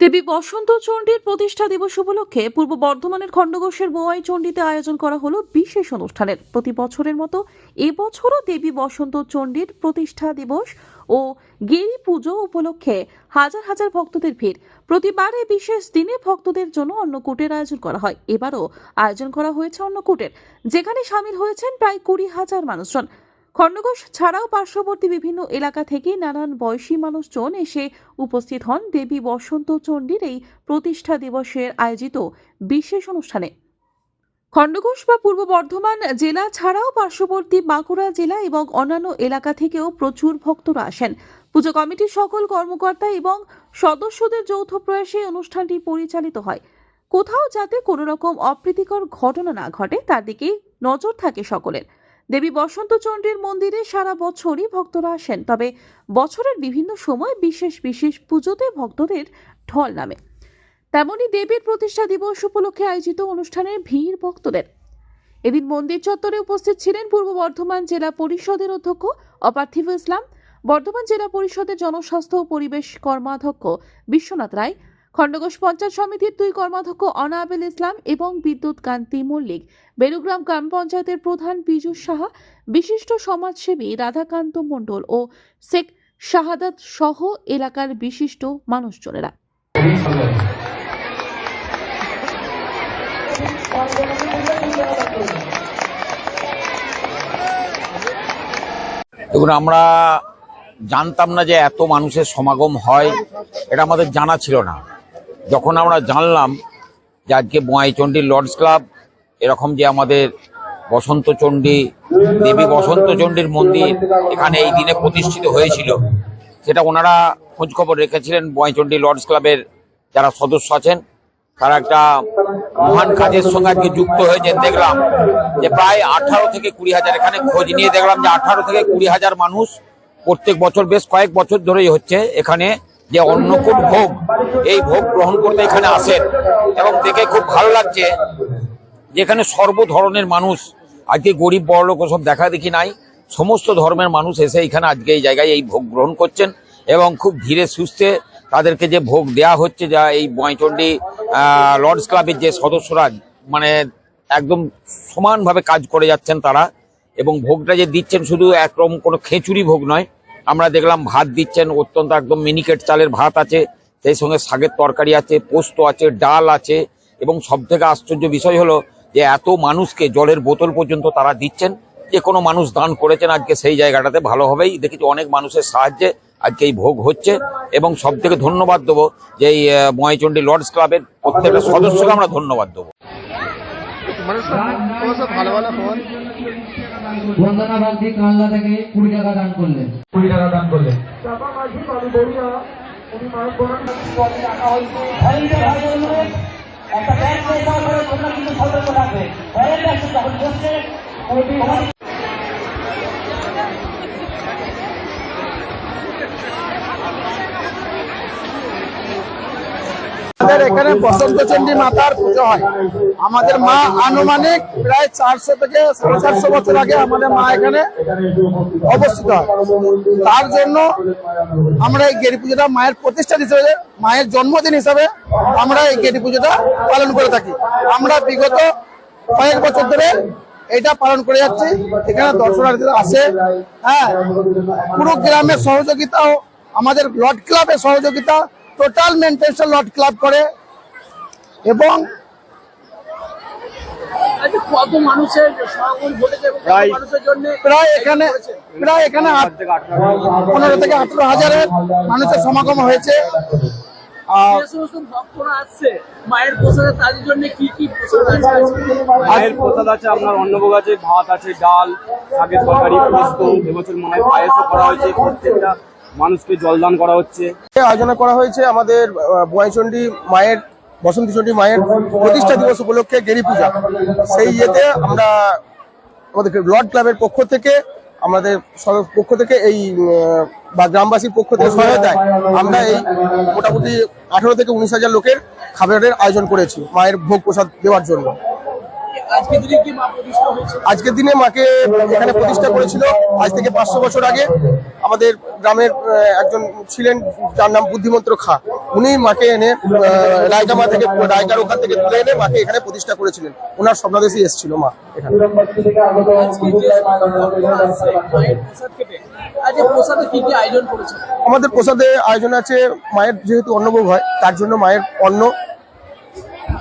দেবী বসন্ত চণ্ডীর প্রতিষ্ঠা দিবস উপলক্ষে পূর্ব বর্ধমানের খণ্ডঘোষের বোয়াই চণ্ডীতে আয়োজন করা হলো বিশেষ অনুষ্ঠানের। প্রতি বছরের মতো এবছরও দেবী বসন্ত চণ্ডীর প্রতিষ্ঠা দিবস ও গিরি পুজো উপলক্ষে হাজার হাজার ভক্তদের ভিড়। প্রতিবার বিশেষ দিনে ভক্তদের জন্য অন্নকূটের আয়োজন করা হয়। এবারও আয়োজন করা হয়েছে অন্নকূটের, যেখানে সামিল হয়েছেন প্রায় কুড়ি হাজার মানুষজন। খণ্ডঘোষ ছাড়াও পার্শ্ববর্তী বিভিন্ন এলাকা থেকে নানান বয়সী মানুষজন এসে উপস্থিত হন দেবী বসন্ত চণ্ডীর এই প্রতিষ্ঠা দিবসের আয়োজিত বিশেষ অনুষ্ঠানে। খণ্ডঘোষ বা পূর্ব বর্ধমান জেলা ছাড়াও পার্শ্ববর্তী বাঁকুড়া জেলা এবং অন্যান্য এলাকা থেকেও প্রচুর ভক্তরা আসেন। পুজো কমিটির সকল কর্মকর্তা এবং সদস্যদের যৌথ প্রয়াসে অনুষ্ঠানটি পরিচালিত হয়। কোথাও যাতে কোনো রকম অপ্রীতিকর ঘটনা না ঘটে, তার দিকেই নজর থাকে সকলের। দেবী বসন্ত চণ্ডীর মন্দিরে সারা বছরই ভক্তরা আসেন, তবে বছরের বিভিন্ন সময় বিশেষ বিশেষ পুজোতে ভক্তদের ঢল নামে। তেমনি দেবীর প্রতিষ্ঠা দিবস উপলক্ষে আয়োজিত অনুষ্ঠানে ভিড় ভক্তদের। এদিন মন্দির চত্বরে উপস্থিত ছিলেন পূর্ব বর্ধমান জেলা পরিষদের অধ্যক্ষ অপার্থিব ইসলাম, বর্ধমান জেলা পরিষদের জনস্বাস্থ্য ও পরিবেশ কর্মাধ্যক্ষ বিশ্বনাথ রায় খণ্ডঘোষ পঞ্চায়েত সমিতির দুই কর্মাধ্যক্ষ অনাবেল ইসলাম এবং বিদ্যুৎ কান্তি মল্লিক। বেলুগ্রাম গ্রাম পঞ্চায়েতের প্রধান পীযূষ সাহা, বিশিষ্ট সমাজসেবী রাধাকান্ত মণ্ডল ও শেখ শাহাদাত সহ এলাকার বিশিষ্ট মানুষজনেরা। দেখুন, আমরা জানতাম না যে এত মানুষের সমাগম হয়, এটা আমাদের জানা ছিল না। যখন আমরা জানলাম যে আজকে বোয়াইচণ্ডী লর্ডস ক্লাব, এরকম যে আমাদের বসন্তচণ্ডী দেবী বসন্তচণ্ডীর মন্দির এখানে এই দিনে প্রতিষ্ঠিত হয়েছিল, সেটা ওনারা খোঁজখবর রেখেছিলেন বোয়াইচণ্ডী লর্ডস ক্লাবের যারা সদস্য আছেন। তারা একটা মহান কাজের সঙ্গে আজকে যুক্ত হয়েছেন। দেখলাম যে প্রায় আঠারো থেকে কুড়ি হাজার, এখানে খোঁজ নিয়ে দেখলাম যে আঠারো থেকে কুড়ি হাজার মানুষ প্রত্যেক বছর, বেশ কয়েক বছর ধরেই হচ্ছে এখানে যে অন্নকূট ভোগ এই ভোগ গ্রহণ করতে এখানে আসেন এবং দেখে খুব ভালো লাগছে যেখানে সর্ব ধরনের মানুষ, আজকে গরিব বড়লোক সব দেখা দেখি নাই, সমস্ত ধর্মের মানুষ এসে এখানে আজকে এই জায়গায় এই ভোগ গ্রহণ করছেন এবং খুব ধীরে সুস্থে তাদেরকে যে ভোগ দেয়া হচ্ছে, যা এই বয়চণ্ডী লর্ডস ক্লাবের যে সদস্যরা মানে একদম সমানভাবে কাজ করে যাচ্ছেন তারা এবং ভোগটা যে দিচ্ছেন শুধু একরকম কোনো খেচুড়ি ভোগ নয় আমরা দেখলাম ভাত দিচ্ছেন অত্যন্ত একদম মিনিকেট চালের ভাত আছে সেই সঙ্গে শাকের তরকারি আছে পোস্ত আছে ডাল আছে এবং সব থেকে আশ্চর্য বিষয় হলো যে এত মানুষকে জলের বোতল পর্যন্ত তারা দিচ্ছেন যে কোনো মানুষ দান করেছেন আজকে সেই জায়গাটাতে ভালোভাবেই দেখেছি অনেক মানুষের সাহায্যে আজকে এই ভোগ হচ্ছে এবং সব থেকে ধন্যবাদ দেবো যে এই আহ, মহেচণ্ডী লর্ডস ক্লাবের প্রত্যেকটা সদস্যকে আমরা ধন্যবাদ দেবো। ভালো ভালো বন্দনা বাগদি কানলা থেকে কুড়ি টাকা দান করলেন। কুড়ি টাকা দান করলেন। একটা আমাদের এখানে বসন্তচন্ডী মাতার পুজো হয়। আমাদের মা আনুমানিক প্রায় চারশো থেকে সাড়ে চারশো বছর আগে আমাদের মা এখানে অবস্থিত তার জন্য আমরা এই গেরি পুজোটা মায়ের প্রতিষ্ঠান হিসেবে, মায়ের জন্মদিন হিসাবে আমরা এই গেরি পুজোটা পালন করে থাকি। আমরা বিগত কয়েক বছর ধরে এটা পালন করে যাচ্ছি। এখানে দর্শনার্থীরা আসে। হ্যাঁ পুরো গ্রামের সহযোগিতা আমাদের লর্ড ক্লাবের সহযোগিতা টোটাল মেনটেন্স লর্ড ক্লাব করে এবং কত মানুষের সমাগম ঘটেছে এবং কত মানুষের জন্য প্রায় এখানে প্রায় এখানে পনেরো থেকে আঠারো হাজারের মানুষের সমাগম হয়েছে। মায়ের প্রসাদে তাদের জন্য কি কি প্রসাদ আছে? মায়ের প্রসাদ আছে আপনার অন্নভোগ আছে ভাত আছে ডাল শাকের তরকারি পোস্ত এবছর হয় পায়েসও করা হয়েছে প্রত্যেকটা মানুষকে জলদান করা হচ্ছে। আয়োজন করা হয়েছে আমাদের বয়চণ্ডী মায়ের বসন্তী চণ্ডী মায়ের প্রতিষ্ঠা দিবস উপলক্ষে গেরি পূজা। সেই ইয়েতে আমরা আমাদের লর্ড ক্লাবের পক্ষ থেকে আমাদের পক্ষ থেকে এই বা গ্রামবাসীর পক্ষ থেকে সহায়তায় আমরা এই মোটামুটি আঠারো থেকে উনিশ হাজার লোকের খাবারের আয়োজন করেছি মায়ের ভোগ প্রসাদ দেওয়ার জন্য। আজকে দিনে কি মা প্রতিষ্ঠা হয়েছে? আজকের দিনে মাকে এখানে প্রতিষ্ঠা করেছিল আজ থেকে পাঁচশো বছর আগে। আমাদের গ্রামের একজন ছিলেন, যার নাম বুদ্ধিমন্ত্র খা। উনি মাকে এনে রায়গামা থেকে, রায়গার ওখান থেকে তুলে এনে মাকে এখানে প্রতিষ্ঠা করেছিলেন। ওনার স্বপ্নাদেশই এসেছিল মা, এখানে। আমাদের প্রসাদে আয়োজন আছে মায়ের যেহেতু অন্নভোগ হয়, তার জন্য মায়ের অন্ন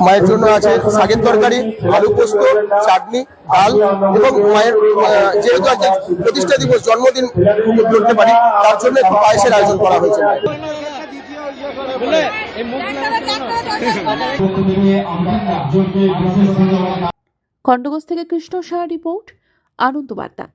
মায়ের জন্য আছে শাকের তরকারি, আলু পোস্ত, চাটনি, ডাল এবং মায়ের যেহেতু আজকে প্রতিষ্ঠা দিবস, জন্মদিন করতে পারি, তার জন্য একটু পায়েসের আয়োজন করা হয়েছে। খণ্ডঘোষ থেকে কৃষ্ণ সাহা রিপোর্ট আনন্দ বার্তা